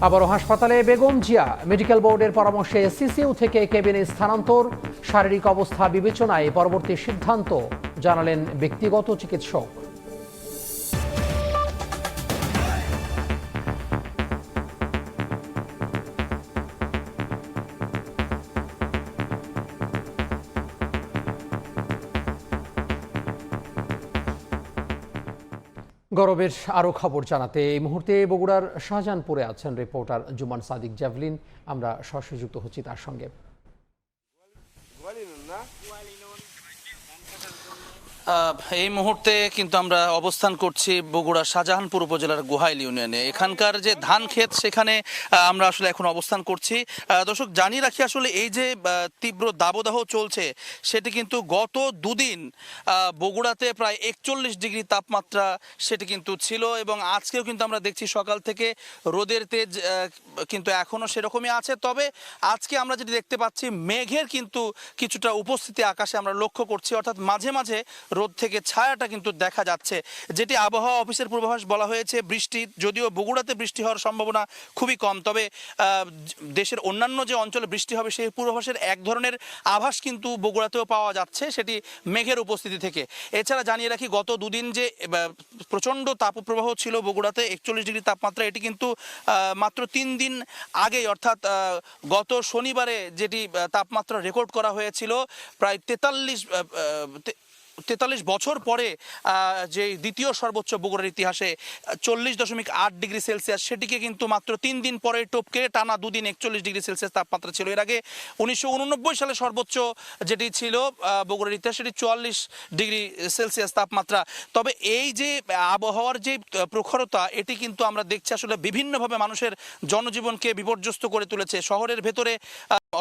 আবারও হাসপাতালে বেগম জিয়া। মেডিকেল বোর্ডের পরামর্শে সিসিউ থেকে কেবিনে স্থানান্তর। শারীরিক অবস্থা বিবেচনায় পরবর্তী সিদ্ধান্ত জানালেন ব্যক্তিগত চিকিৎসক। গরবের আরও খবর জানাতে এই মুহূর্তে বগুড়ার শাহজাহানপুরে আছেন রিপোর্টার জুমান সাদিক জ্যাভলিন। আমরা সরাসরি যুক্ত হচ্ছি তার সঙ্গে। এই মুহূর্তে কিন্তু আমরা অবস্থান করছি বগুড়া শাহজাহানপুর উপজেলার গোহাইল ইউনিয়নে। এখানকার যে ধান ক্ষেত, সেখানে আমরা আসলে এখন অবস্থান করছি। দর্শক, জানিয়ে রাখি আসলে এই যে তীব্র দাবদাহ চলছে, সেটি কিন্তু গত দুদিন বগুড়াতে প্রায় একচল্লিশ ডিগ্রি তাপমাত্রা সেটি কিন্তু ছিল এবং আজকেও কিন্তু আমরা দেখছি সকাল থেকে রোদের তেজ কিন্তু এখনও সেরকমই আছে। তবে আজকে আমরা যেটি দেখতে পাচ্ছি, মেঘের কিন্তু কিছুটা উপস্থিতি আকাশে আমরা লক্ষ্য করছি। অর্থাৎ মাঝে মাঝে রোদ থেকে ছায়াটা কিন্তু দেখা যাচ্ছে। যেটি আবহাওয়া অফিসের পূর্বাভাস বলা হয়েছে, বৃষ্টি, যদিও বগুড়াতে বৃষ্টি হওয়ার সম্ভাবনা খুবই কম। তবে দেশের অন্যান্য যে অঞ্চলে বৃষ্টি হবে, সেই পূর্বাভাসের এক ধরনের আভাস কিন্তু বগুড়াতেও পাওয়া যাচ্ছে, সেটি মেঘের উপস্থিতি থেকে। এছাড়া জানিয়ে রাখি, গত দুদিন যে প্রচণ্ড তাপপ্রবাহ ছিল বগুড়াতে, একচল্লিশ ডিগ্রি তাপমাত্রা, এটি কিন্তু মাত্র তিন দিন আগেই, অর্থাৎ গত শনিবারে যেটি তাপমাত্রা রেকর্ড করা হয়েছিল, প্রায় তেতাল্লিশ তেতাল্লিশ বছর পরে যে দ্বিতীয় সর্বোচ্চ বগুড়ার ইতিহাসে চল্লিশ দশমিক আট ডিগ্রি সেলসিয়াস, সেটিকে কিন্তু মাত্র তিন দিন পরে টপকে টানা দুদিন একচল্লিশ ডিগ্রি সেলসিয়াস তাপমাত্রা ছিল। এর আগে উনিশশো উননব্বই সালে সর্বোচ্চ যেটি ছিল বগুড়ার ইতিহাস, সেটি চুয়াল্লিশ ডিগ্রি সেলসিয়াস তাপমাত্রা। তবে এই যে আবহাওয়ার যে প্রখরতা, এটি কিন্তু আমরা দেখছি আসলে বিভিন্নভাবে মানুষের জনজীবনকে বিপর্যস্ত করে তুলেছে। শহরের ভেতরে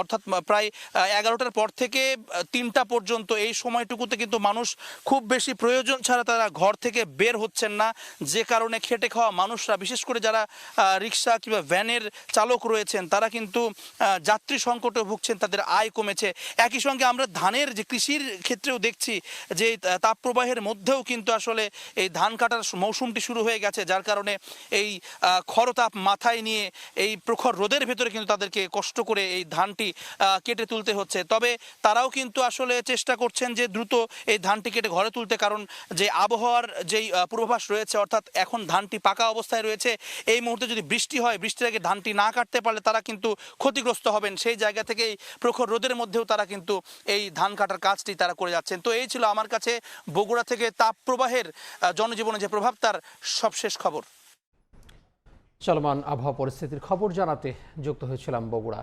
অর্থাৎ প্রায় এগারোটার পর থেকে তিনটা পর্যন্ত এই সময়টুকুতে কিন্তু মানুষ খুব বেশি প্রয়োজন ছাড়া তারা ঘর থেকে বের হচ্ছেন না। যে কারণে খেটে খাওয়া মানুষরা, বিশেষ করে যারা রিক্সা কিংবা ভ্যানের চালক রয়েছেন, তারা কিন্তু যাত্রী সংকটে ভুগছেন, তাদের আয় কমেছে। একই সঙ্গে আমরা ধানের যে কৃষির ক্ষেত্রেও দেখছি যে তাপপ্রবাহের মধ্যেও কিন্তু আসলে এই ধান কাটার মৌসুমটি শুরু হয়ে গেছে, যার কারণে এই খরতাপ মাথায় নিয়ে এই প্রখর রোদের ভেতরে কিন্তু তাদেরকে কষ্ট করে এই ধানটি কেটে তুলতে হচ্ছে। তবে তারাও কিন্তু আসলে চেষ্টা করছেন যে দ্রুত এই ধানটি কেটে ঘরে তুলতে, কারণ যে আবহাওয়ার যেই পূর্বাভাস রয়েছে, অর্থাৎ এখন ধানটি পাকা অবস্থায় রয়েছে, এই মুহূর্তে যদি বৃষ্টি হয়, বৃষ্টির আগে ধানটি না কাটতে পারলে তারা কিন্তু ক্ষতিগ্রস্ত হবেন। সেই জায়গা থেকেই প্রখর রোদের মধ্যেও তারা কিন্তু এই ধান কাটার কাজটি তারা করে যাচ্ছেন। তো এই ছিল আমার কাছে বগুড়া থেকে তাপ প্রবাহের জনজীবনে যে প্রভাব, তার সবশেষ খবর। চলমান আবহাওয়া পরিস্থিতির খবর জানাতে যুক্ত হয়েছিলাম বগুড়া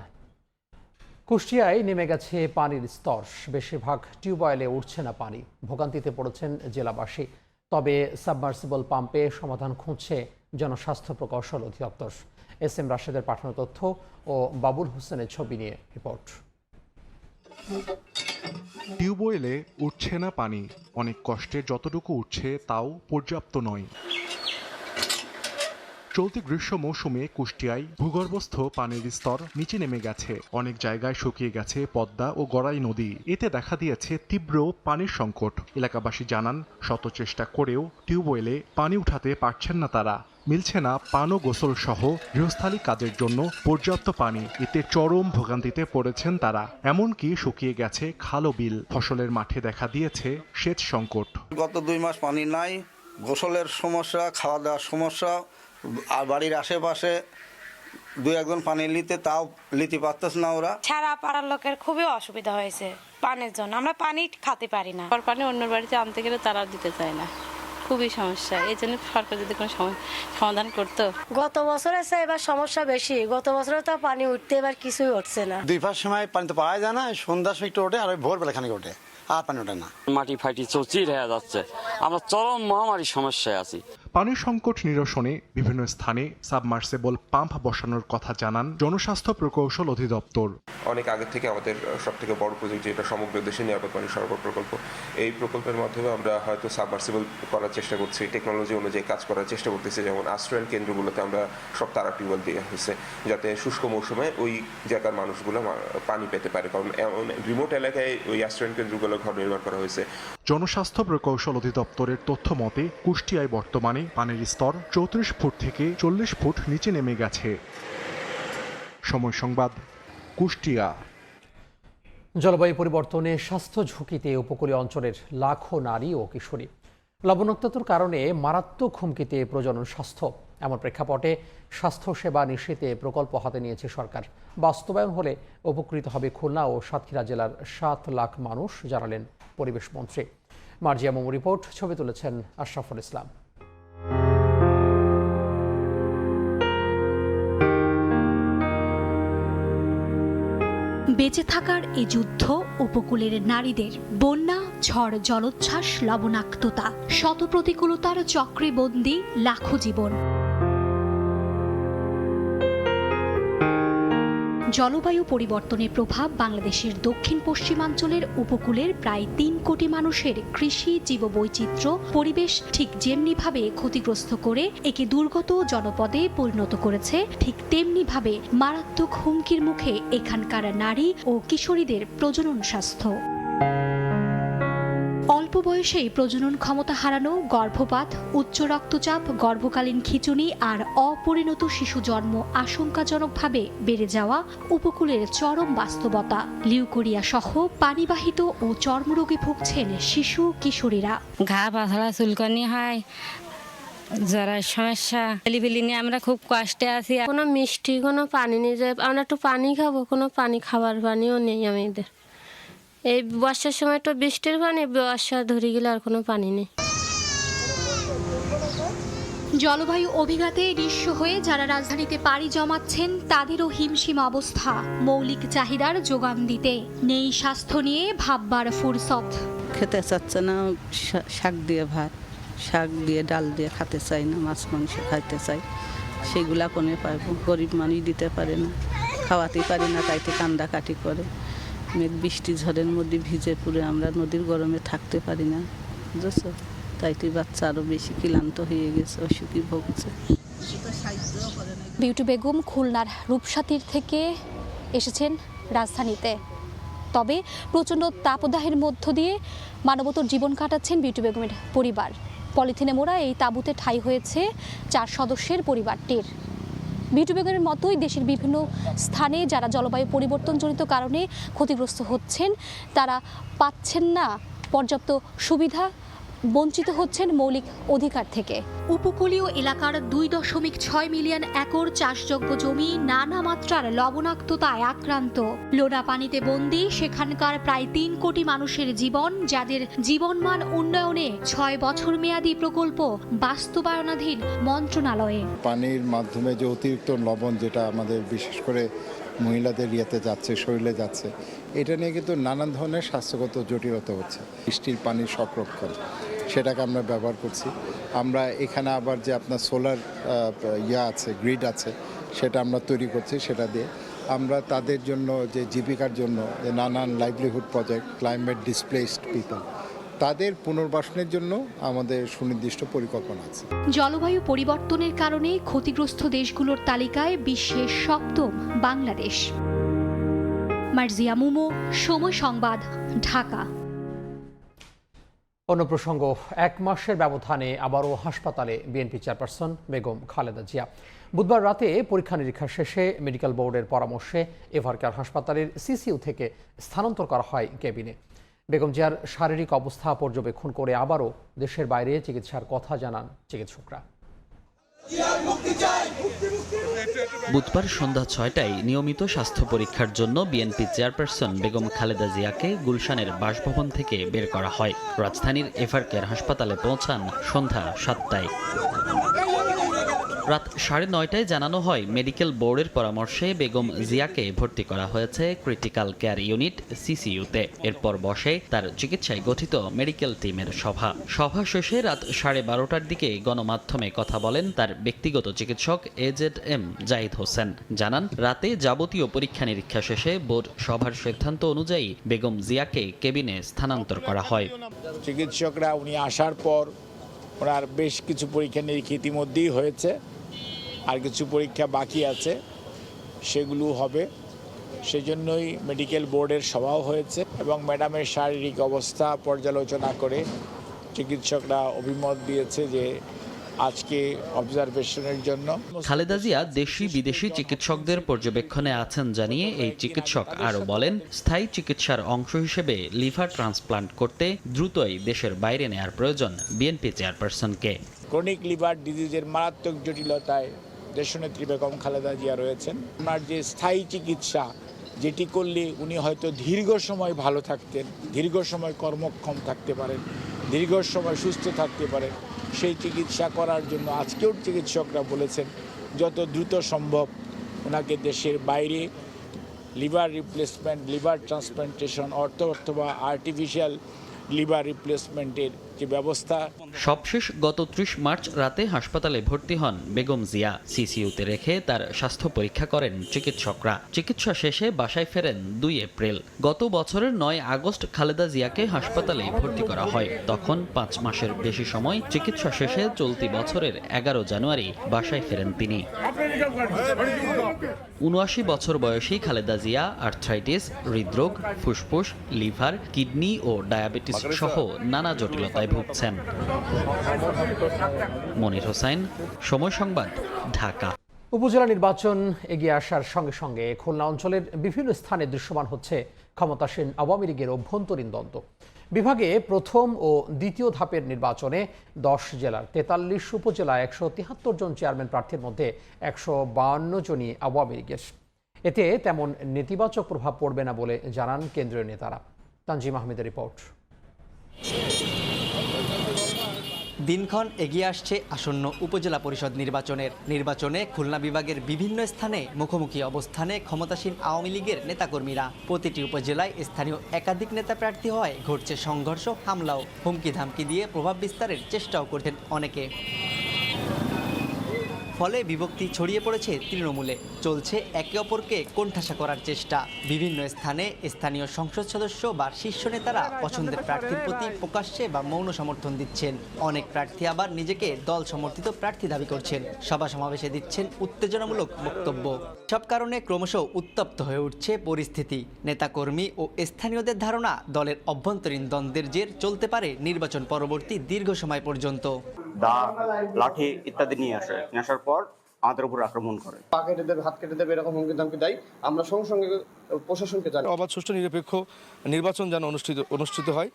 কুষ্টিয়ায় নেমে গেছে পানির স্তর। বেশিরভাগ টিউবওয়েলে উঠছে না পানি। ভোগান্তিতে পড়েছেন জেলাবাসী। তবে সাবমার্সিবল পাম্পে সমাধান খুঁজছে জনস্বাস্থ্য প্রকৌশল অধিদপ্তর। এস এম রাশেদের পাঠানো তথ্য ও বাবুল হোসেনের ছবি নিয়ে রিপোর্ট। টিউবওয়েলে উঠছে না পানি। অনেক কষ্টে যতটুকু উঠছে তাও পর্যাপ্ত নয়। চলতি গ্রীষ্ম মৌসুমে কুষ্টিয়ায় ভূগর্ভস্থ পানির স্তর নিচে নেমে গেছে। অনেক জায়গায় শুকিয়ে গেছে পদ্মা ও গড়াই নদী। এতে দেখা দিয়েছে তীব্র পানির সংকট। এলাকাবাসী জানান, শত চেষ্টা করেও টিউবওয়েলে পানি উঠাতে পারছেন না তারা। মিলছে না পান ও গোসল সহ গৃহস্থালী কাজের জন্য পর্যাপ্ত পানি। এতে চরম ভোগান্তিতে পড়েছেন তারা। এমনকি শুকিয়ে গেছে খালো বিল। ফসলের মাঠে দেখা দিয়েছে সেচ সংকট। গত দুই মাস পানি নাই। গোসলের সমস্যা খাওয়া দাওয়ার সমস্যা আর বাড়ির আশেপাশে দু একজন পানি নিতে তাও নিতে পারতেছে না ওরা। ছাড়া পাড়ার লোকের খুবই অসুবিধা হয়েছে পানির জন্য। আমরা পানি খেতে পারি না। আর পানি অন্য বাড়িতে আনতে গেলে তারা দিতে চায় না। খুবই সমস্যা। এই জন্য সরকার যদি কোনো সম- সমাধান করতো। গত বছরের চেয়ে এবার সমস্যা বেশি। গত বছরে তো পানি উঠতে এবার কিছুই উঠছে না। দুই পাঁচ সময় পানি তো পাওয়া যায় না। সন্ধ্যার সময় একটু ওঠে আর ভোরবেলা খানিক ওঠে। আর পানি ওঠে না। মাটি ফাটি চৌচির হয়ে যাচ্ছে। আমরা চরম মহামারীর সমস্যায় আছি। পানির সংকট নিরসনে বিভিন্ন স্থানে সাবমার্সেবল পাম্প বসানোর কথা জানান জনস্বাস্থ্য প্রকৌশল অধিদপ্তর। অনেক আগে থেকে আমাদের সব থেকে বড় প্রজেক্ট যেটা সমগ্র দেশে নিরাপদ পানি সরবরাহ প্রকল্প এই প্রকল্পের মাধ্যমে আমরা হয়তো সাবমার্সিবল করার চেষ্টা করছি। টেকনোলজি অনুযায়ী কাজ করার চেষ্টা করতেছি যেমন আশ্রয়ন কেন্দ্রগুলোতে আমরা সব তারা টিউবওয়েল দেওয়া হয়েছে যাতে শুষ্ক মৌসুমে ওই জায়গার মানুষগুলো পানি পেতে পারে। কারণ রিমোট এলাকায় ওই আশ্রয়ন কেন্দ্রগুলো ঘর নির্মাণ করা হয়েছে। জনস্বাস্থ্য প্রকৌশল অধিদপ্তরের তথ্য মতে কুষ্টিয়ায় বর্তমানে পানির স্তর চৌত্রিশ ফুট থেকে চল্লিশ ফুট নিচে নেমে গেছে। সময় সংবাদ, কুষ্টিয়া। জলবায়ু পরিবর্তনে স্বাস্থ্য ঝুঁকিতে উপকূলীয় অঞ্চলের লাখো নারী ও কিশোরী। লবণাক্ততার কারণে মারাত্মক হুমকিতে প্রজনন স্বাস্থ্য। এমন প্রেক্ষাপটে স্বাস্থ্যসেবা নিশ্চিতে প্রকল্প হাতে নিয়েছে সরকার। বাস্তবায়ন হলে উপকৃত হবে খুলনা ও সাতক্ষীরা জেলার সাত লাখ মানুষ, জানালেন পরিবেশ মন্ত্রী। মার্জিয়া মোমো রিপোর্ট, ছবি তুলেছেন আশরাফুল ইসলাম। বেঁচে থাকার এ যুদ্ধ উপকূলের নারীদের বন্যা, ঝড়, জলোচ্ছ্বাস, লবণাক্ততা শত প্রতিকূলতার চক্রে বন্দী লাখো জীবন। জলবায়ু পরিবর্তনের প্রভাব বাংলাদেশের দক্ষিণ পশ্চিমাঞ্চলের উপকূলের প্রায় তিন কোটি মানুষের কৃষি জীববৈচিত্র্য, পরিবেশ ঠিক যেমনিভাবে ক্ষতিগ্রস্ত করে একে দুর্গত জনপদে পরিণত করেছে, ঠিক তেমনিভাবে মারাত্মক হুমকির মুখে এখানকার নারী ও কিশোরীদের প্রজনন স্বাস্থ্য। অল্প বয়সেই প্রজনন ক্ষমতা হারানো গর্ভপাত উচ্চ রক্তচাপ গর্ভকালীন খিঁচুনি আর অপরিণত শিশু জন্ম আশঙ্কাজনকভাবে বেড়ে যাওয়া উপকূলের চরম বাস্তবতা। লিউকোরিয়া সহ পানিবাহিত ও চর্মরোগে ভুগছেন শিশু কিশোরীরা। ঘা পাতলা চুলকানি হয় জ্বরের সমস্যা ফেলি নিয়ে আমরা খুব কষ্টে আছি। কোনো মিষ্টি কোনো পানি নিয়ে যায় আমরা একটু পানি খাব কোনো পানি খাবার পানিও নেই আমাদের। এই বর্ষার সময় একটু বৃষ্টির পানি বর্ষা ধরে গেলে আর কোনো পানি নেই। জলবায়ু অভিঘাতে নিঃস্ব হয়ে যারা রাজধানীতে পাড়ি জমাচ্ছেন তাদেরও হিমশিম অবস্থা। মৌলিক চাহিদার যোগান দিতে নেই স্বাস্থ্য নিয়ে ভাববার ফুরসত। খেতে চাচ্ছে না শাক দিয়ে ভাত শাক দিয়ে ডাল দিয়ে খেতে চাই না মাছ মাংস খাইতে চাই সেগুলা কোনে পাইব? গরিব মানুষ দিতে পারে না খাওয়াতে পারে না তাইতে কান্দা কাটি করে। মেঘ বৃষ্টি ঝড়ের মধ্যে ভিজে পুরে আমরা নদীর গরমে থাকতে পারি না। বুঝেছ? তাইতে বাচ্চা আরও বেশি ক্লান্ত হয়ে গেছে, অসুখী ভুগছে। বিউটি বেগম খুলনার রূপসাতির থেকে এসেছেন রাজধানীতে। তবে প্রচণ্ড তাপদাহের মধ্য দিয়ে মানবতর জীবন কাটাচ্ছেন বিউটি বেগমের পরিবার। পলিথিনে মোড়া এই তাঁবুতে ঠাঁই হয়েছে চার সদস্যের পরিবারটির। বিউটি বেগমের মতোই দেশের বিভিন্ন স্থানে যারা জলবায়ু পরিবর্তনজনিত কারণে ক্ষতিগ্রস্ত হচ্ছেন, তারা পাচ্ছেন না পর্যাপ্ত সুবিধা বঞ্চিত হচ্ছেন মৌলিক অধিকার থেকে। উপকূলীয় এলাকার দুই দশমিক ছয় মিলিয়ন একর চাষযোগ্য জমি নানা মাত্রার লবণাক্ততায় আক্রান্ত। লোনা পানিতে বন্দি সেখানকার প্রায় তিন কোটি মানুষের জীবন যাদের জীবনমান উন্নয়নে ছয় বছর মেয়াদী প্রকল্প বাস্তবায়নাধীন মন্ত্রণালয়ে। পানির মাধ্যমে যে অতিরিক্ত লবণ যেটা আমাদের বিশেষ করে মহিলাদের ইয়েতে যাচ্ছে শরীরে যাচ্ছে এটা নিয়ে কিন্তু নানান ধরনের স্বাস্থ্যগত জটিলতা হচ্ছে। বৃষ্টির পানির সংরক্ষণ সেটাকে আমরা ব্যবহার করছি। আমরা এখানে আবার যে আপনার সোলার ইয়া আছে গ্রিড আছে, সেটা আমরা তৈরি করছি সেটা দিয়ে। আমরা তাদের জন্য যে জীবিকার জন্য যে নানান livelihood project climate displaced people তাদের পুনর্বাসনের জন্য আমাদের সুনির্দিষ্ট পরিকল্পনা আছে। জলবায়ু পরিবর্তনের কারণে ক্ষতিগ্রস্ত দেশগুলোর তালিকায় বিশ্বের সপ্তম বাংলাদেশ। মার্জিয়া মুমো, সময় সংবাদ, ঢাকা। অন্য প্রসঙ্গ, এক মাসের ব্যবধানে আবারও হাসপাতালে বিএনপি চেয়ারপারসন বেগম খালেদা জিয়া। বুধবার রাতে পরীক্ষা নিরীক্ষা শেষে মেডিকেল বোর্ডের পরামর্শে এভারকেয়ার হাসপাতালের সিসিউ থেকে স্থানান্তর করা হয় কেবিনে। বেগম জিয়ার শারীরিক অবস্থা পর্যবেক্ষণ করে আবারও দেশের বাইরে চিকিৎসার কথা জানান চিকিৎসকরা। বুধবার সন্ধ্যা ছয়টায় নিয়মিত স্বাস্থ্য পরীক্ষার জন্য বিএনপি চেয়ারপারসন বেগম খালেদা জিয়াকে গুলশানের বাসভবন থেকে বের করা হয়। রাজধানীর এফআর কেয়ার হাসপাতালে পৌঁছান সন্ধ্যা সাতটায়। রাত সাড়ে নয়টায় জানানো হয়, মেডিকেল বোর্ডের পরামর্শে বেগম জিয়াকে ভর্তি করা হয়েছে ক্রিটিক্যাল কেয়ার ইউনিট সিসিইউতে। এরপর বসে তার চিকিৎসায় গঠিত মেডিকেল টিমের সভা। সভা শেষে রাত সাড়ে বারোটার দিকে গণমাধ্যমে কথা বলেন তার ব্যক্তিগত চিকিৎসক এজেড এম জাহিদ হোসেন। জানান, রাতে যাবতীয় পরীক্ষা নিরীক্ষা শেষে বোর্ড সভার সিদ্ধান্ত অনুযায়ী বেগম জিয়াকে কেবিনে স্থানান্তর করা হয়। চিকিৎসকরা উনি আসার পর ওনার বেশ কিছু পরীক্ষা নিরীক্ষা ইতিমধ্যেই হয়েছে। আর কিছু পরীক্ষা বাকি আছে সেগুলো হবে। সেজন্যই মেডিকেল বোর্ডের সভাও হয়েছে এবং ম্যাডামের শারীরিক অবস্থা পর্যালোচনা করে চিকিৎসকরা অভিমত দিয়েছে যে আজকে অবজারভেশনের জন্য। খালেদা জিয়া দেশি বিদেশি চিকিৎসকদের পর্যবেক্ষণে আছেন জানিয়ে এই চিকিৎসক আরও বলেন স্থায়ী চিকিৎসার অংশ হিসেবে লিভার ট্রান্সপ্লান্ট করতে দ্রুতই দেশের বাইরে নেয়ার প্রয়োজন বিএনপি চেয়ারপারসনকে। ক্রনিক লিভার ডিজিজের মারাত্মক জটিলতায় দেশনেত্রী বেগম খালেদা জিয়া রয়েছেন। ওনার যে স্থায়ী চিকিৎসা, যেটি করলে উনি হয়তো দীর্ঘ সময় ভালো থাকতেন, দীর্ঘ সময় কর্মক্ষম থাকতে পারেন, দীর্ঘ সময় সুস্থ থাকতে পারেন, সেই চিকিৎসা করার জন্য আজকেও চিকিৎসকরা বলেছেন, যত দ্রুত সম্ভব ওনাকে দেশের বাইরে লিভার রিপ্লেসমেন্ট, লিভার ট্রান্সপ্লান্টেশন অর্থ অথবা আর্টিফিশিয়াল লিভার রিপ্লেসমেন্টের যে ব্যবস্থা? সবশেষ গত ত্রিশ মার্চ রাতে হাসপাতালে ভর্তি হন বেগম জিয়া। সিসিইউতে রেখে তার স্বাস্থ্য পরীক্ষা করেন চিকিৎসকরা। চিকিৎসা শেষে বাসায় ফেরেন দুই এপ্রিল। গত বছরের নয় আগস্ট খালেদা জিয়াকে হাসপাতালে ভর্তি করা হয়। তখন পাঁচ মাসের বেশি সময় চিকিৎসা শেষে চলতি বছরের এগারো জানুয়ারি বাসায় ফেরেন তিনি। উনআশি বছর বয়সী খালেদা জিয়া আর্থ্রাইটিস, হৃদরোগ, ফুসফুস, লিভার, কিডনি ও ডায়াবেটিস সহ নানা জটিলতায় ভুগছেন। মনির হোসেন, সময় সংবাদ, ঢাকা। উপজেলা নির্বাচন এগিয়ে আসার সঙ্গে সঙ্গে খুলনা অঞ্চলের বিভিন্ন স্থানে দৃশ্যমান হচ্ছে ক্ষমতাসীন আওয়ামী লীগের অভ্যন্তরীণ দ্বন্দ্ব। বিভাগে প্রথম ও দ্বিতীয় ধাপের নির্বাচনে দশ জেলার তেতাল্লিশ উপজেলায় একশো তিয়াত্তর জন চেয়ারম্যান প্রার্থীর মধ্যে একশো বাহান্ন জনই আওয়ামী লীগের। এতে তেমন নেতিবাচক প্রভাব পড়বে না বলে জানান কেন্দ্রীয় নেতারা। তানজিম আহমেদের রিপোর্ট। দিনক্ষণ এগিয়ে আসছে আসন্ন উপজেলা পরিষদ নির্বাচনের। নির্বাচনে খুলনা বিভাগের বিভিন্ন স্থানে মুখোমুখি অবস্থানে ক্ষমতাসীন আওয়ামী লীগের নেতাকর্মীরা। প্রতিটি উপজেলায় স্থানীয় একাধিক নেতা প্রার্থী হওয়ায় ঘটছে সংঘর্ষ, হামলাও। হুমকি ধামকি দিয়ে প্রভাব বিস্তারের চেষ্টাও করছেন অনেকে। ফলে বিভক্তি ছড়িয়ে পড়েছে তৃণমূলে। চলছে একে অপরকে কোণঠাসা করার চেষ্টা। বিভিন্ন স্থানে স্থানীয় সংসদ সদস্য বা শীর্ষ নেতারা পছন্দের প্রার্থীর প্রতি প্রকাশ্যে বা মৌন সমর্থন দিচ্ছেন। অনেক প্রার্থী আবার নিজেকে দল সমর্থিত প্রার্থী দাবি করছেন। সভা সমাবেশে দিচ্ছেন উত্তেজনামূলক বক্তব্য। সব কারণে ক্রমশ উত্তপ্ত হয়ে উঠছে পরিস্থিতি। নেতাকর্মী ও স্থানীয়দের ধারণা দলের অভ্যন্তরীণ দ্বন্দ্বের জের চলতে পারে নির্বাচন পরবর্তী দীর্ঘ সময় পর্যন্ত। দা লাঠি ইত্যাদি নিয়ে আসে। নিয়ে আসার পর আমাদের উপর আক্রমণ করে। পা কেটে দেবে হাত কেটে দেবে এরকম হুমকি ধামকি দেয়। আমরা সঙ্গে সঙ্গে প্রশাসনকে জানাই। অবাধ সুষ্ঠু নিরপেক্ষ নির্বাচন যেন অনুষ্ঠিত অনুষ্ঠিত হয়।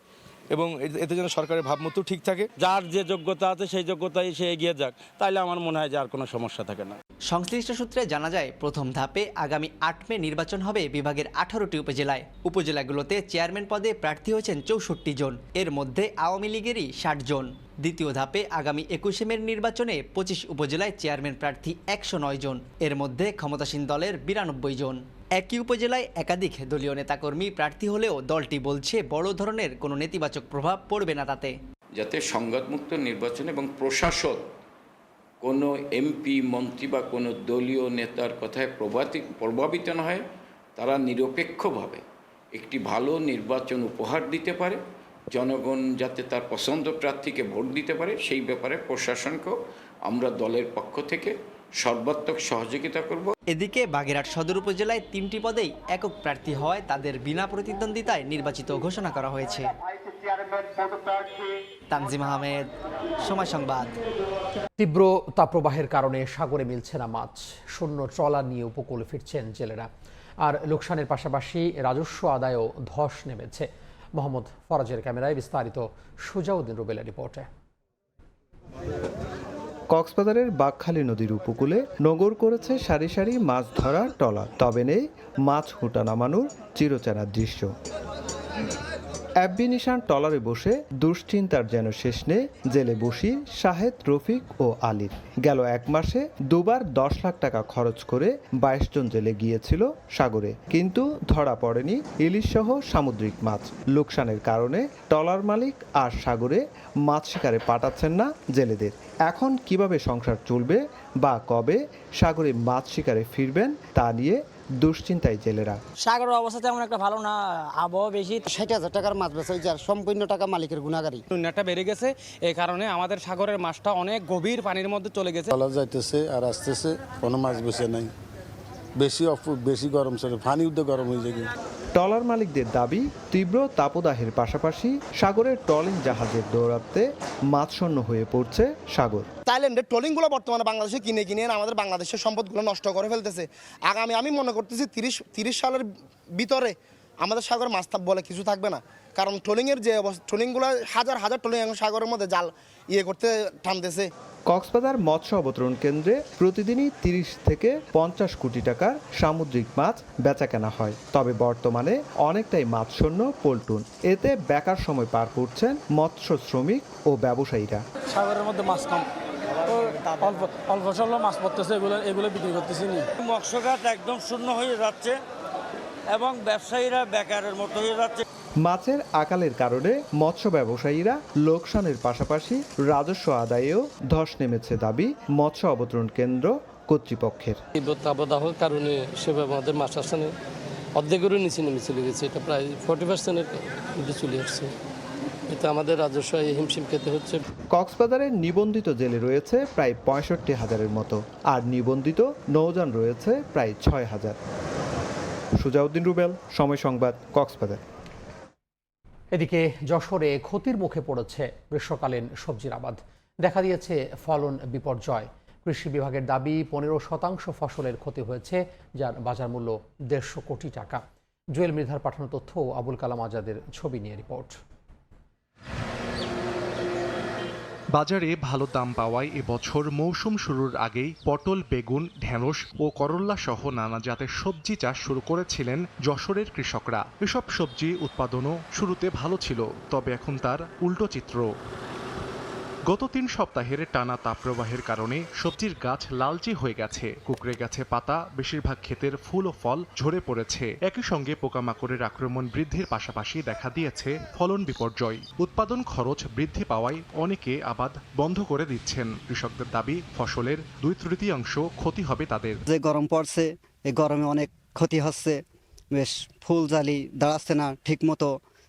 এবং এতে- যেন সরকারের ভাবমূর্তি ঠিক থাকে। যার যে যোগ্যতা আছে সেই যোগ্যতায় সে এগিয়ে যাক তাইলে আমার মনে হয় যে আর কোনো সমস্যা থাকে না। সংশ্লিষ্ট সূত্রে জানা যায় প্রথম ধাপে আগামী আট মে নির্বাচন হবে বিভাগের আঠারোটি উপজেলায়। উপজেলাগুলোতে চেয়ারম্যান পদে প্রার্থী হয়েছেন চৌষট্টি জন এর মধ্যে আওয়ামী লীগেরই ষাট জন। দ্বিতীয় ধাপে আগামী একুশে মের নির্বাচনে পঁচিশ উপজেলায় চেয়ারম্যান প্রার্থী একশো নয় জন এর মধ্যে ক্ষমতাসীন দলের বিরানব্বই জন। একই উপজেলায় একাধিক দলীয় নেতাকর্মী প্রার্থী হলেও দলটি বলছে বড় ধরনের কোনো নেতিবাচক প্রভাব পড়বে না তাতে। যাতে সংঘাতমুক্ত নির্বাচন এবং প্রশাসন কোনো এমপি, মন্ত্রী বা কোনো দলীয় নেতার কথায় প্রভাবিত প্রভাবিত না হয়, তারা নিরপেক্ষভাবে একটি ভালো নির্বাচন উপহার দিতে পারে। জনগণ যাতে তার পছন্দ প্রার্থীকে ভোট দিতে পারে, সেই ব্যাপারে প্রশাসনকেও আমরা দলের পক্ষ থেকে সর্বাত্মক সহযোগিতা করব। এদিকে বাগেরহাট সদর উপজেলায় তিনটি পদেই একক প্রার্থী হওয়ায় তাদের বিনা প্রতিদ্বন্দ্বিতায় নির্বাচিত ঘোষণা করা হয়েছে। তানজিম আহমেদ সময় সংবাদ। তীব্র তাপপ্রবাহের কারণে সাগরে মিলছে না মাছ শূন্য ট্রলার নিয়ে উপকূলে ফিরছেন জেলেরা। আর লোকসানের পাশাপাশি রাজস্ব আদায়ও ধস নেমেছে। মোহাম্মদ ফরাজের ক্যামেরায় বিস্তারিত সুজাউদ্দিন রুবেলের রিপোর্টে। কক্সবাজারের বাকখালী নদীর উপকূলে নগর করেছে সারি সারি মাছ ধরার টলা। তবে নেই মাছ হুটা নামানোর চিরচেনা দৃশ্য। অ্যাব্বি নিশান টলারে বসে দুশ্চিন্তার যেন শেষ নেই। জেলে বসি শাহেদ, রফিক ও আলির। গেল এক মাসে দুবার দশ লাখ টাকা খরচ করে বাইশ জন জেলে গিয়েছিল সাগরে। কিন্তু ধরা পড়েনি ইলিশ সহ সামুদ্রিক মাছ। লোকসানের কারণে টলার মালিক আর সাগরে মাছ শিকারে পাঠাচ্ছেন না জেলেদের। এখন কীভাবে সংসার চলবে বা কবে সাগরে মাছ শিকারে ফিরবেন তা নিয়ে দুশ্চিন্তায় জেলেরা। সাগরের অবস্থা তেমন একটা ভালো না আবহাওয়া বেশি। ষাট হাজার টাকার মাছ বেচাই যার সম্পূর্ণ টাকা মালিকের গুণাগারি নেটা বেড়ে গেছে এই কারণে আমাদের সাগরের মাছটা অনেক গভীর পানির মধ্যে চলে গেছে। চলা যাইতেছে আর আসতেছে কোনো মাছ বসে নাই। বেশি বেশি গরম ছিল ফানি উদ্দে গরম হয়ে যায় ট্রলার মালিকদের দাবি তীব্র তাপদাহের পাশাপাশি সাগরের ট্রলিং জাহাজের দৌড়াতে মাছশূন্য হয়ে পড়ছে সাগর। থাইল্যান্ডের ট্রলিংগুলো বর্তমানে বাংলাদেশে কিনে কিনে এনে আমাদের বাংলাদেশের সম্পদগুলো নষ্ট করে ফেলতেছে। আগামী আমি মনে করতেছি তিরিশ তিরিশ সালের ভিতরে আমাদের সাগরে মাছ থাক- বলে কিছু থাকবে না। কারণ ট্রলিংয়ের যে অবস্থা ট্রলিংগুলো হাজার হাজার ট্রলিং এখন সাগরের মধ্যে জাল ইয়ে করতে টানতেছে। কক্সবাজার মৎস্য অবতরণ কেন্দ্রে প্রতিদিনই তিরিশ থেকে পঞ্চাশ কোটি টাকার সামুদ্রিক মাছ বেচা কেনা হয়। তবে বর্তমানে অনেকটাই মাছশূন্য পল্টুন। এতে বেকার সময় পার করছেন মৎস্য শ্রমিক ও ব্যবসায়ীরা। সাগরের মধ্যে মাছ কম। তো অল্প অল্প স্বল্প মাছ পড়তেছে এগুলো এগুলো বিক্রি করতেছি নি। মৎস্যঘাট একদম শূন্য হয়ে যাচ্ছে। এবং ব্যবসায়ীরা বেকারের মতো হয়ে যাচ্ছে। মাছের আকালের কারণে মৎস্য ব্যবসায়ীরা লোকসানের পাশাপাশি রাজস্ব আদায়েও ধস নেমেছে দাবি মৎস্য অবতরণ কেন্দ্র কর্তৃপক্ষের। তীব্র তাপদাহর কারণে সেভাবে আমাদের মাছ আসছে না অর্ধেকেরও নিচে নেমে চলে গেছে এটা প্রায় ফোর্টি পার্সেন্টের মধ্যে চলে আসছে। এতে আমাদের রাজস্ব হিমশিম খেতে হচ্ছে। কক্সবাজারের নিবন্ধিত জেলে রয়েছে প্রায় পঁয়ষট্টি হাজারের মতো আর নিবন্ধিত নৌযান রয়েছে প্রায় ছয় হাজার। সুজাউদ্দিন রুবেল, সময় সংবাদ, কক্সবাজার। এদিকে যশোরে ক্ষতির মুখে পড়েছে গ্রীষ্মকালীন সবজির আবাদ। দেখা দিয়েছে ফলন বিপর্যয়। কৃষি বিভাগের দাবি, পনেরো শতাংশ ফসলের ক্ষতি হয়েছে, যার বাজার মূল্য দেড়শো কোটি টাকা। জুয়েল মৃধার পাঠানো তথ্য আবুল কালাম আজাদের ছবি নিয়ে রিপোর্ট। বাজারে ভালো দাম পাওয়ায় এবছর মৌসুম শুরুর আগেই পটল, বেগুন ঢ্যাঁড়স ও করল্লা সহ নানা জাতের সবজি চাষ শুরু করেছিলেন যশোরের কৃষকরা। এসব সবজি উৎপাদনও শুরুতে ভালো ছিল, তবে এখন তার উল্টো চিত্র। গত তিন সপ্তাহের টানা তাপপ্রবাহের কারণে সবজির গাছ লালচে হয়ে গেছে। কুকড়ে গেছে পাতা বেশিরভাগ ক্ষেতের ফুল ও ফল ঝরে পড়েছে। একই সঙ্গে পোকামাকড়ের আক্রমণ বৃদ্ধির পাশাপাশি দেখা দিয়েছে ফলন বিপর্যয়। উৎপাদন খরচ বৃদ্ধি পাওয়ায় অনেকে আবাদ বন্ধ করে দিচ্ছেন। কৃষকদের দাবি ফসলের দুই তৃতীয়াংশ ক্ষতি হবে তাদের। যে গরম পড়ছে এই গরমে অনেক ক্ষতি হচ্ছে। বেশ ফুল জালি দাঁড়াচ্ছে না ঠিক মতো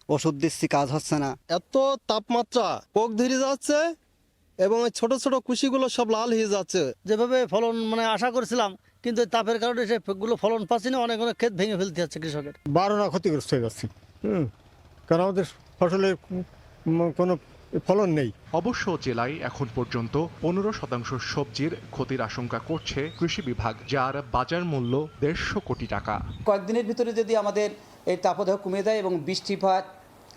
ওষুধ দিচ্ছি কাজ হচ্ছে না। এত তাপমাত্রা পোক ধরে যাচ্ছে এবং ওই ছোট ছোট কুশিগুলো সব লাল হয়ে যাচ্ছে। যেভাবে ফলন মানে আশা করছিলাম কিন্তু তাপের কারণে সেগুলো ফলন পাচ্ছি না অনেক অনেক ক্ষেত ভেঙে ফেলতে যাচ্ছে কৃষকের। বারোনা ক্ষতিগ্রস্ত হয়ে যাচ্ছে। হুম। কারণ আমাদের ফসলের কোনো ফলন নেই। অবশ্য জেলায় এখন পর্যন্ত পনেরো শতাংশ সবজির ক্ষতির আশঙ্কা করছে কৃষি বিভাগ যার বাজার মূল্য দেড়শো কোটি টাকা। কয়েকদিনের ভিতরে যদি আমাদের এই তাপদাহ কমে যায় এবং বৃষ্টিপাত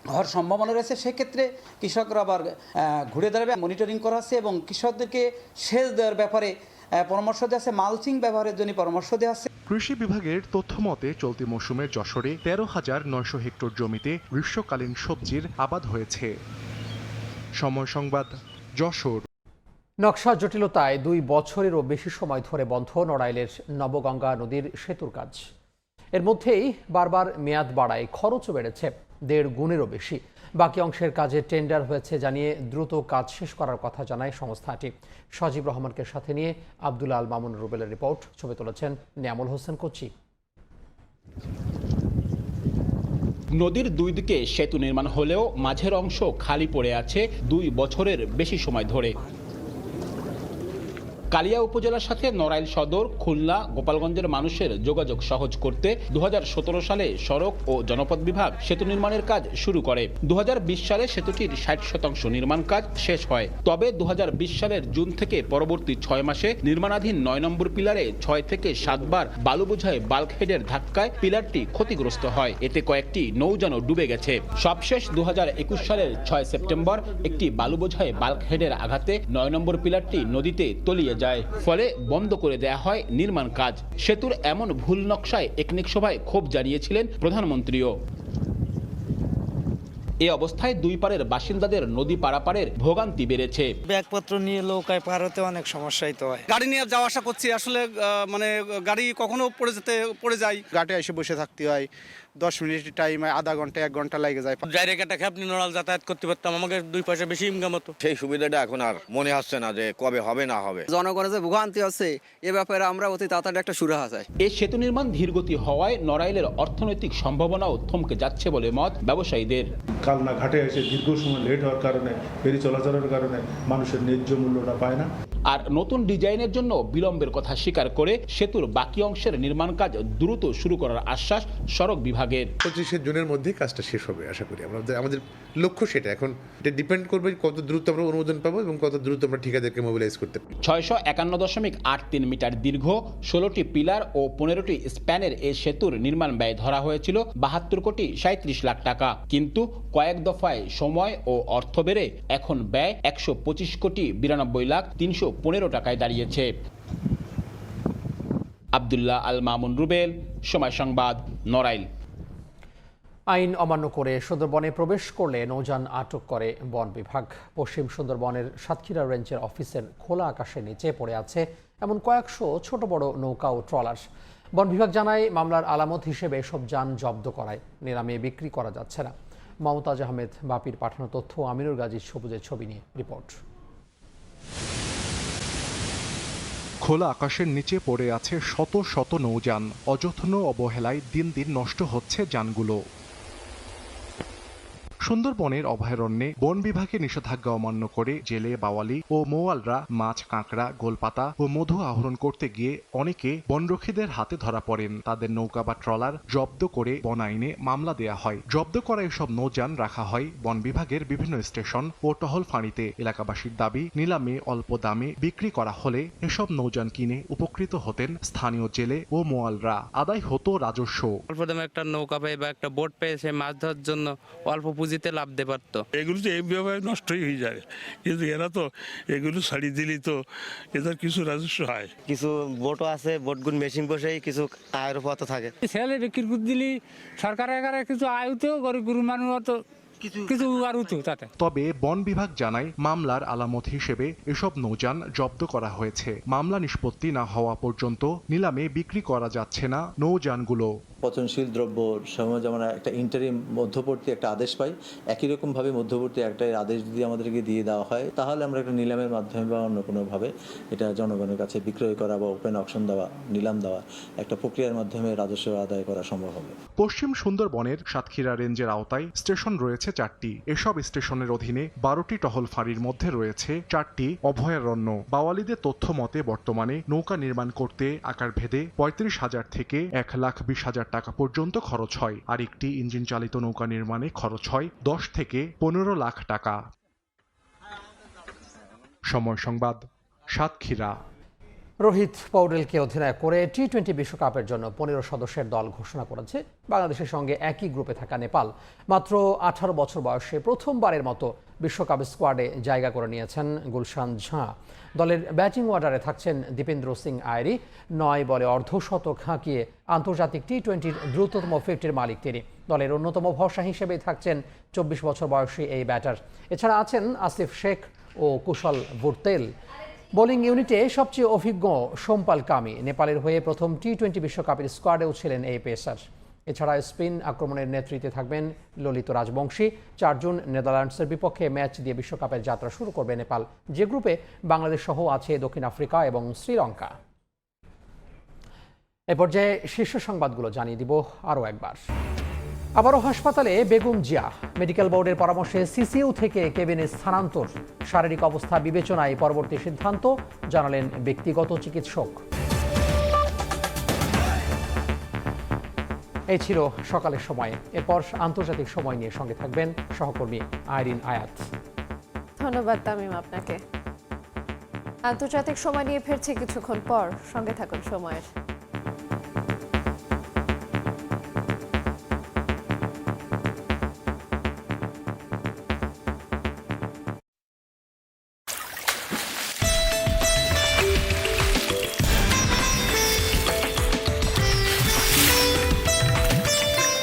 হওয়ার সম্ভাবনা রয়েছে সেক্ষেত্রে কৃষকরা আবার ঘুরে দাঁড়াবে মনিটরিং করা আছে এবং কৃষকদেরকে সেচ দেওয়ার ব্যাপারে পরামর্শ দেওয়া আছে মালচিং ব্যবহারের জন্য পরামর্শ দেওয়া আছে। কৃষি বিভাগের তথ্য মতে চলতি মৌসুমে যশোরে তেরো হাজার নয়শো হেক্টর জমিতে গ্রীষ্মকালীন সবজির আবাদ হয়েছে। সময় সংবাদ যশোর। নকশা জটিলতায় দুই বছরেরও বেশি সময় ধরে বন্ধ নড়াইলের নবগঙ্গা নদীর সেতুর কাজ। এর মধ্যেই বারবার মেয়াদ বাড়ায় খরচও বেড়েছে। দেড় গুণেরও বেশি। বাকি অংশের কাজে টেন্ডার হয়েছে জানিয়ে দ্রুত কাজ শেষ করার কথা জানায় সংস্থাটি। সজীব রহমানকে সাথে নিয়ে আব্দুল আল মামুন রুবেলের রিপোর্ট। ছবি তুলেছেন নিয়ামুল হোসেন কোচি। নদীর দুই দিকে সেতু নির্মাণ হলেও মাঝের অংশ খালি পড়ে আছে দুই বছরের বেশি সময় ধরে। কালিয়া উপজেলার সাথে নড়াইল সদর, খুলনা, গোপালগঞ্জের মানুষের যোগাযোগ সহজ করতে দু হাজার সতেরো সালে সড়ক ও জনপদ বিভাগ সেতু নির্মাণের কাজ শুরু করে। দু হাজার বিশ সালে সেতুটির ষাট শতাংশ নির্মাণ কাজ শেষ হয়। তবে দু হাজার বিশ সালের জুন থেকে পরবর্তী ছয় মাসে নির্মাণাধীন নয় নম্বর পিলারে ছয় থেকে সাতবার বালু বোঝায় বাল্কহেডের ধাক্কায় পিলারটি ক্ষতিগ্রস্ত হয়। এতে কয়েকটি নৌযানও ডুবে গেছে। সবশেষ দু হাজার একুশ সালের ছয় সেপ্টেম্বর একটি বালু বোঝায় বাল্কহেডের আঘাতে নয় নম্বর পিলারটি নদীতে তলিয়ে যায়। ফলে বন্ধ করে দেয়া হয় নির্মাণ কাজ। সেতুর এমন ভুল নকশায় একনিক সভায় ক্ষোভ জানিয়েছিলেন প্রধানমন্ত্রীও। এ অবস্থায় দুই পারের বাসিন্দাদের নদী পারাপারের ভোগান্তি বেড়েছে। ব্যাগপত্র নিয়ে নৌকায় পার হতে অনেক সমস্যাই তো হয়। গাড়ি নিয়ে যাওয়া আসা করছি। আসলে মানে গাড়ি কখনো পড়ে যেতে পড়ে যায়। ঘাটে এসে বসে থাকতে হয়। দশ মিনিট টাইম আধা ঘণ্টা এক ঘণ্টা লাগে যায়। ডাইরেক্ট একটা নড়াল যাতায়াত করতে পারতাম আমাকে দুই পয়সা বেশি ইনকাম হতো। সেই সুবিধাটা এখন আর মনে হচ্ছে না যে কবে হবে না হবে। জনগণের যে ভোগান্তি আছে এ ব্যাপারে আমরা অতি তাড়াতাড়ি একটা সুরাহা চাই। এ সেতু নির্মাণ ধীরগতি হওয়ায় নড়াইলের অর্থনৈতিক সম্ভাবনাও থমকে যাচ্ছে বলে মত ব্যবসায়ীদের। কালনা ঘাটে এসে দীর্ঘ সময় লেট হওয়ার কারণে ফেরি চলাচলের কারণে মানুষের ন্যায্য মূল্যটা পায় না। আর নতুন ডিজাইনের জন্য বিলম্বের কথা স্বীকার করে সেতুর বাকি অংশের নির্মাণ কাজ দ্রুত শুরু করার আশ্বাস সড়ক বিভাগের। পঁচিশে জুনের মধ্যে কাজটা শেষ হবে আশা করি। আমাদের আমাদের লক্ষ্য সেটা এখন এটা ডিপেন্ড করবে কত দ্রুত আমরা অনুমোদন পাবো এবং কত দ্রুত আমরা ঠিকাদারকে মোবিলাইজ করতে পারব ছয়শো একান্ন দশমিক আট তিন মিটার দীর্ঘ ষোলোটি পিলার ও পনেরোটি স্প্যানের এই সেতুর নির্মাণ ব্যয় ধরা হয়েছিল বাহাত্তর কোটি সাঁত্রিশ লাখ টাকা। কিন্তু কয়েক দফায় সময় ও অর্থ বেড়ে এখন ব্যয় একশো পঁচিশ কোটি বিরানব্বই লাখ তিনশো পনেরো টাকায় দাঁড়িয়েছে। আবদুল্লাহ আল মামুন রুবেল, সময় সংবাদ, নড়াইল। আইন অমান্য করে সুন্দরবনে প্রবেশ করলে নৌযান আটক করে বন বিভাগ। পশ্চিম সুন্দরবনের সাতক্ষীরা রেঞ্জের অফিসের খোলা আকাশের নিচে পড়ে আছে এমন কয়েকশো ছোট বড় নৌকা ও ট্রলার। বন বিভাগ জানায়, মামলার আলামত হিসেবে এসব যান জব্দ করায়, নিলামে বিক্রি করা যাচ্ছে না। মমতাজ আহমেদ, বাপির পাঠানো তথ্য, আমিনুর গাজীর সবুজের ছবি নিয়ে রিপোর্ট। খোলা আকাশের নিচে পড়ে আছে শত শত নৌযান। অযত্ন অবহেলায় দিন দিন নষ্ট হচ্ছে যানগুলো। সুন্দরবনের অভয়ারণ্যে বন বিভাগে নিষেধাজ্ঞা অমান্য করে জেলে বাওয়ালি ও মোয়ালরা মাছ, কাঁকড়া, গোলপাতা ও মধু আহরণ করতে গিয়ে অনেকে বনরক্ষীদের হাতে ধরা পড়েন। তাদের নৌকা বা ট্রলার জব্দ করে বন আইনে মামলা দেয়া হয়। জব্দ করা এসব নৌযান রাখা হয় বন বিভাগের বিভিন্ন স্টেশন ও টহল ফাঁড়িতে। এলাকাবাসীর দাবি, নিলামে অল্প দামে বিক্রি করা হলে এসব নৌযান কিনে উপকৃত হতেন স্থানীয় জেলে ও মোয়ালরা। আদায় হতো রাজস্ব। অল্প দামে একটা নৌকা পেয়ে বা একটা বোট পেয়ে, সে মাছ ধরার জন্য অল্প পুঁজিতে লাভ দিতে পারত এগুলো তো এইভাবে নষ্টই হয়ে যায়। কিন্তু এরা তো এগুলো ছাড়ি দিলেই তো এদের কিছু রাজস্ব হয়। কিছু বোটও আছে বোটগুলো মেশিন বসেই কিছু আয়ের পথ থাকে। ছেলে বিক্রি করে দিলি সরকারের কাছে কিছু আয়ুতেও গরিব গরু মানুষ অত কিছু আর উঠো তাতে। তবে বন বিভাগ জানায় মামলার আলামত হিসেবে এসব নৌযান জব্দ করা হয়েছে। মামলা নিষ্পত্তি না হওয়া পর্যন্ত নিলামে বিক্রি করা যাচ্ছে না নৌযানগুলো। পচনশীল দ্রব্য সময় যেমন একটা ইন্টারিম মধ্যবর্তী একটা আদেশ পাই একই রকমভাবে মধ্যবর্তী একটা আদেশ যদি আমাদেরকে দিয়ে দেওয়া হয় তাহলে আমরা একটা নিলামের মাধ্যমে বা অন্য কোনোভাবে এটা জনগণের কাছে বিক্রয় করা বা ওপেন অপশন দেওয়া নিলাম দেওয়া একটা প্রক্রিয়ার মাধ্যমে রাজস্ব আদায় করা সম্ভব হবে। পশ্চিম সুন্দরবনের সাতক্ষীরা রেঞ্জের আওতায় স্টেশন রয়েছে চারটি। এসব স্টেশনের অধীনে বারোটি টহল ফাঁড়ির মধ্যে রয়েছে চারটি অভয়ারণ্য। বাওয়ালিদের তথ্য মতে, বর্তমানে নৌকা নির্মাণ করতে আকার ভেদে পঁয়ত্রিশ হাজার থেকে এক লাখ বিশ হাজার টাকা পর্যন্ত খরচ হয় আর একটি ইঞ্জিন চালিত নৌকা নির্মাণে খরচ হয় দশ থেকে পনেরো লাখ টাকা। সময় সংবাদ, সাতক্ষীরা। রোহিত পৌডেলকে অধিনায়ক করে টি টোয়েন্টি বিশ্বকাপের জন্য পনেরো সদস্যের দল ঘোষণা করেছে। বাংলাদেশের সঙ্গে একই গ্রুপে থাকা নেপাল। মাত্র আঠারো বছর বয়সে প্রথমবারের মতো বিশ্বকাপ স্কোয়াডে জায়গা করে নিয়েছেন গুলশান ঝাঁ। দলের ব্যাটিং অর্ডারে থাকছেন দীপেন্দ্র সিং আয়রি নয় বলে অর্ধশতক হাঁকিয়ে আন্তর্জাতিক টি টোয়েন্টির দ্রুততম ফিফটির মালিক তিনি। দলের অন্যতম ভরসা হিসেবে থাকছেন চব্বিশ বছর বয়সী এই ব্যাটার। এছাড়া আছেন আসিফ শেখ ও কুশল বুরতেল বোলিং ইউনিটে সবচেয়ে অভিজ্ঞ সোমপাল কামি নেপালের হয়ে প্রথম টি টোয়েন্টি বিশ্বকাপের স্কোয়াডেও ছিলেন এই পেসার। এছাড়া স্পিন আক্রমণের নেতৃত্বে থাকবেন ললিত রাজবংশী। চার জুন নেদারল্যান্ডসের বিপক্ষে ম্যাচ দিয়ে বিশ্বকাপের যাত্রা শুরু করবে নেপাল। যে গ্রুপে বাংলাদেশ সহ আছে দক্ষিণ আফ্রিকা এবং শ্রীলঙ্কা। এ পর্যায়ে শীর্ষ সংবাদগুলো জানিয়ে দিব আরও একবার। আবারও হাসপাতালে বেগম জিয়া। মেডিকেল বোর্ডের পরামর্শে সিসিইউ থেকে কেবিনে স্থানান্তর। শারীরিক অবস্থা বিবেচনায় পরবর্তী সিদ্ধান্ত, জানালেন ব্যক্তিগত চিকিৎসক। এই ছিল সকালের সময়। এরপর আন্তর্জাতিক সময় নিয়ে সঙ্গে থাকবেন সহকর্মী আইরিন আয়াত। ধন্যবাদ তামিম আপনাকে। আন্তর্জাতিক সময় নিয়ে ফিরছি কিছুক্ষণ পর। সঙ্গে থাকুন সময়ের।